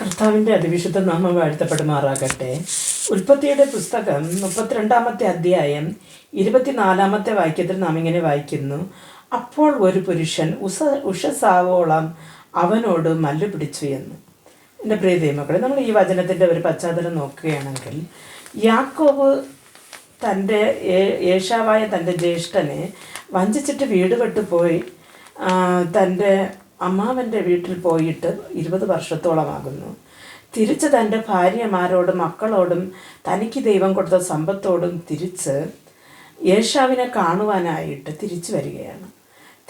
കർത്താവിന്റെ അതിവിശുദ്ധ നാമം വാഴ്ത്തപ്പെടുമാറാകട്ടെ. ഉൽപ്പത്തിയുടെ പുസ്തകം മുപ്പത്തിരണ്ടാമത്തെ അധ്യായം ഇരുപത്തിനാലാമത്തെ വാക്യത്തിൽ നാം ഇങ്ങനെ വായിക്കുന്നു. അപ്പോൾ ഒരു പുരുഷൻ ഉഷ ഉഷസാവോളം അവനോട് മല്ലു പിടിച്ചു എന്ന്. എന്റെ പ്രിയ ദൈവമക്കളെ നമ്മൾ ഈ വചനത്തിന്റെ ഒരു പശ്ചാത്തലം നോക്കുകയാണെങ്കിൽ യാക്കോബ് തന്റെ ഏഷാവായ തന്റെ ജ്യേഷ്ഠനെ വഞ്ചിച്ചിട്ട് വീട് വിട്ടു പോയി തന്റെ അമ്മാവന്റെ വീട്ടിൽ പോയിട്ട് ഇരുപത് വർഷത്തോളമാകുന്നു. തിരിച്ച് തന്റെ ഭാര്യമാരോടും മക്കളോടും തനിക്ക് ദൈവം കൊടുത്ത സമ്പത്തോടും തിരിച്ച് യേശാവിനെ കാണുവാനായിട്ട് തിരിച്ചു വരികയാണ്.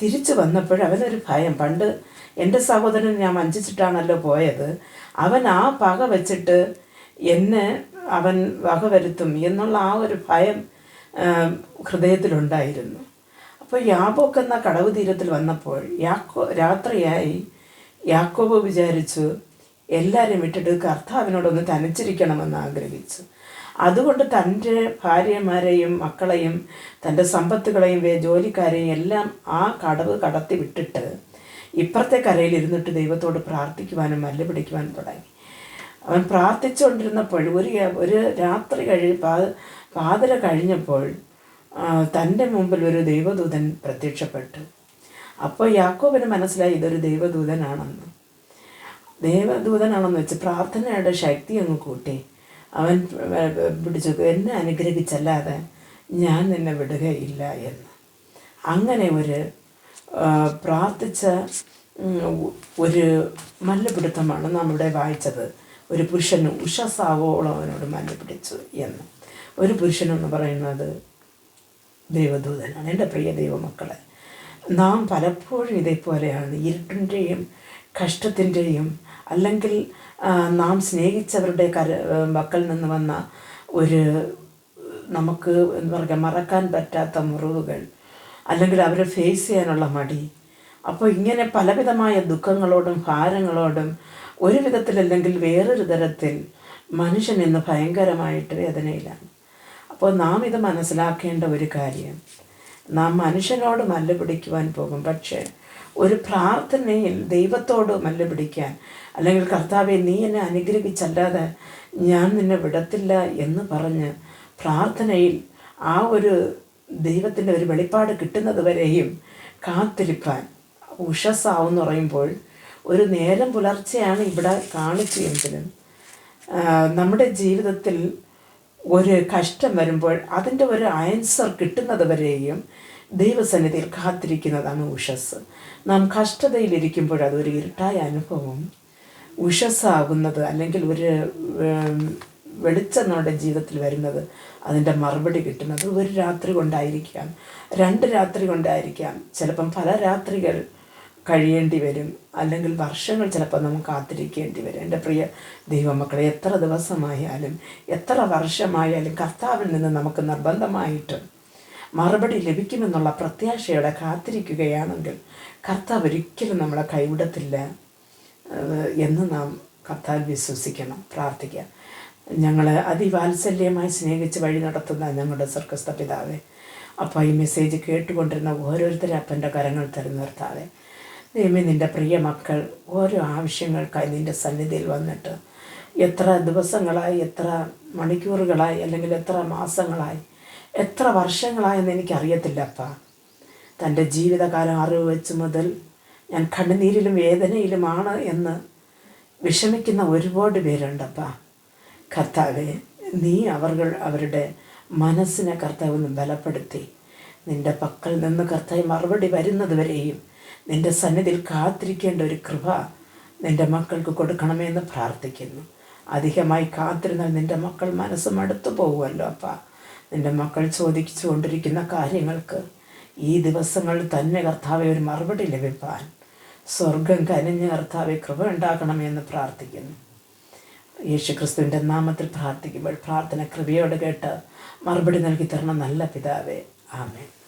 തിരിച്ചു വന്നപ്പോൾ അവനൊരു ഭയം. പണ്ട് എന്റെ സഹോദരൻ ഞാൻ വഞ്ചിച്ചിട്ടാണല്ലോ പോയത്. അവൻ ആ പക വെച്ചിട്ട് എന്നെ അവൻ വകവരുത്തും എന്നുള്ള ആ ഒരു ഭയം ഹൃദയത്തിലുണ്ടായിരുന്നു. അപ്പോൾ യാബോക്ക് എന്ന കടവ് തീരത്തിൽ വന്നപ്പോൾ യാക്കോ രാത്രിയായി യാക്കോബ് വിചാരിച്ചു എല്ലാവരും വിട്ടിട്ട് കർത്താവിനോടൊന്ന് തനിച്ചിരിക്കണമെന്ന് ആഗ്രഹിച്ചു. അതുകൊണ്ട് തന്റെ ഭാര്യമാരെയും മക്കളെയും തന്റെ സമ്പത്തുകളെയും ജോലിക്കാരെയും എല്ലാം ആ കടവ് കടത്തി വിട്ടിട്ട് ഇപ്പുറത്തെ കരയിൽ ഇരുന്നിട്ട് ദൈവത്തോട് പ്രാർത്ഥിക്കുവാനും മല്ല് പിടിക്കുവാനും തുടങ്ങി. അവൻ പ്രാർത്ഥിച്ചുകൊണ്ടിരുന്നപ്പോൾ ഒരു ഒരു രാത്രി കഴി പാതിര കഴിഞ്ഞപ്പോൾ തന്റെ മുമ്പിൽ ഒരു ദൈവദൂതൻ പ്രത്യക്ഷപ്പെട്ടു. അപ്പോൾ യാക്കോബിന് മനസ്സിലായി ഇതൊരു ദൈവദൂതനാണെന്ന്. ദൈവദൂതനാണെന്ന് വെച്ച് പ്രാർത്ഥനയുടെ ശക്തി അങ്ങ് കൂട്ടി. അവൻ പിടിച്ചു എന്നെ അനുഗ്രഹിച്ചല്ലാതെ ഞാൻ നിന്നെ വിടുകയില്ല എന്ന്. അങ്ങനെ ഒരു പ്രാർത്ഥിച്ച ഒരു മല്ലപിടുത്തമാണ് നമ്മുടെ വായിച്ചത്. ഒരു പുരുഷന് ഉഷസാവോളം അവനോട് മല്ലപിടിച്ചു എന്ന്. ഒരു പുരുഷനെന്ന് പറയുന്നത് ദൈവദൂതനാണ്. എന്റെ പ്രിയ ദൈവമക്കളെ നാം പലപ്പോഴും ഇതേപോലെയാണ്. ഇരുട്ടിന്റെയും കഷ്ടത്തിന്റെയും അല്ലെങ്കിൽ നാം സ്നേഹിച്ചവരുടെ കര മക്കളിൽ നിന്ന് വന്ന ഒരു നമുക്ക് എന്ന് പറയുക മറക്കാൻ പറ്റാത്ത മുറിവുകൾ അല്ലെങ്കിൽ അവരെ ഫേസ് ചെയ്യാനുള്ള മടി. അപ്പോൾ ഇങ്ങനെ പലവിധമായ ദുഃഖങ്ങളോടും ഭാരങ്ങളോടും ഒരു വിധത്തിലല്ലെങ്കിൽ വേറൊരു തരത്തിൽ മനുഷ്യൻ ഇന്ന് ഭയങ്കരമായിട്ട് വേദനയിലാണ് അപ്പോൾ നാം ഇത് മനസ്സിലാക്കേണ്ട ഒരു കാര്യം. നാം മനുഷ്യനോട് മല്ല് പിടിക്കുവാൻ പോകും. പക്ഷേ ഒരു പ്രാർത്ഥനയിൽ ദൈവത്തോട് മല്ല് പിടിക്കാൻ അല്ലെങ്കിൽ കർത്താവെ നീ എന്നെ അനുഗ്രഹിച്ചല്ലാതെ ഞാൻ നിന്നെ വിടത്തില്ല എന്ന് പറഞ്ഞ് പ്രാർത്ഥനയിൽ ആ ഒരു ദൈവത്തിന്റെ ഒരു വെളിപ്പാട് കിട്ടുന്നത് വരെയും കാത്തിരിപ്പാൻ ഉഷസ്സാവെന്ന് പറയുമ്പോൾ ഒരു നേരം പുലർച്ചെയാണ് ഇവിടെ കാണിച്ചു എങ്കിലും നമ്മുടെ ജീവിതത്തിൽ ഒരു കഷ്ടം വരുമ്പോൾ അതിന്റെ ഒരു ആൻസർ കിട്ടുന്നത് വരെയും ദൈവസന്നിധിയിൽ കാത്തിരിക്കുന്നതാണ് ഉഷസ്. നാം കഷ്ടതയിലിരിക്കുമ്പോൾ അതൊരു ഇരുട്ടായ അനുഭവം. ഉഷസ്സാകുന്നത് അല്ലെങ്കിൽ ഒരു വെളിച്ചം ജീവിതത്തിൽ വരുന്നത് അതിന്റെ മറുപടി കിട്ടുന്നത് ഒരു രാത്രി കൊണ്ടായിരിക്കാം. രണ്ട് രാത്രി കൊണ്ടായിരിക്കാം. ചിലപ്പം പല രാത്രികൾ കഴിയേണ്ടി വരും. അല്ലെങ്കിൽ വർഷങ്ങൾ ചിലപ്പോൾ നമുക്ക് കാത്തിരിക്കേണ്ടി വരും. എന്റെ പ്രിയ ദൈവമക്കളെ എത്ര ദിവസമായാലും എത്ര വർഷമായാലും കർത്താവിൽ നിന്ന് നമുക്ക് നിർബന്ധമായിട്ടും മറുപടി ലഭിക്കുമെന്നുള്ള പ്രത്യാശയോടെ കാത്തിരിക്കുകയാണെങ്കിൽ കർത്താവ് ഒരിക്കലും നമ്മളെ കൈവിടത്തില്ല എന്ന് നാം കർത്താവിൽ വിശ്വസിക്കണം. പ്രാർത്ഥിക്കുക ഞങ്ങൾ അതിവാത്സല്യമായി സ്നേഹിച്ച് വഴി നടത്തുന്ന ഞങ്ങളുടെ സ്വർഗസ്ഥ പിതാവേ അപ്പോൾ ഈ മെസ്സേജ് കേട്ടുകൊണ്ടിരുന്ന ഓരോരുത്തരും അപ്പന്റെ കരങ്ങൾ തരുന്ന നിർത്താവേ ദൈവമേ നിന്റെ പ്രിയ മക്കൾ ഓരോ ആവശ്യങ്ങൾക്കായി നിന്റെ സന്നിധിയിൽ വന്നിട്ട് എത്ര ദിവസങ്ങളായി എത്ര മണിക്കൂറുകളായി അല്ലെങ്കിൽ എത്ര മാസങ്ങളായി എത്ര വർഷങ്ങളായെന്ന് എനിക്കറിയത്തില്ലപ്പ തന്റെ ജീവിതകാലം അറിവ് വെച്ച് മുതൽ ഞാൻ കണ്ണുനീരിലും വേദനയിലുമാണ് എന്ന് വിഷമിക്കുന്ന ഒരുപാട് പേരുണ്ടപ്പാ കർത്താവെ നീ അവർ അവരുടെ മനസ്സിനെ കർത്താവ് ഒന്ന് ബലപ്പെടുത്തി. നിന്റെ പക്കൽ നിന്ന് കർത്താവ് മറുപടി വരുന്നത് വരെയും നിന്റെ സന്നിധിയിൽ കാത്തിരിക്കേണ്ട ഒരു കൃപ നിന്റെ മക്കൾക്ക് കൊടുക്കണമെന്ന് പ്രാർത്ഥിക്കുന്നു. അധികമായി കാത്തിരുന്നാൽ നിന്റെ മക്കൾ മനസ്സ് മടുത്തു പോകുമല്ലോ അപ്പാ. നിന്റെ മക്കൾ ചോദിച്ചു കൊണ്ടിരിക്കുന്ന കാര്യങ്ങൾക്ക് ഈ ദിവസങ്ങളിൽ തന്നെ കർത്താവെ ഒരു മറുപടി ലഭിപ്പാൻ. സ്വർഗം കനിഞ്ഞ് കർത്താവെ കൃപ ഉണ്ടാക്കണമെന്ന് പ്രാർത്ഥിക്കുന്നു. യേശു ക്രിസ്തുവിന്റെ നാമത്തിൽ പ്രാർത്ഥിക്കുമ്പോൾ പ്രാർത്ഥന കൃപയോട് കേട്ട് മറുപടി നൽകി തരണം നല്ല പിതാവേ. ആമേൻ.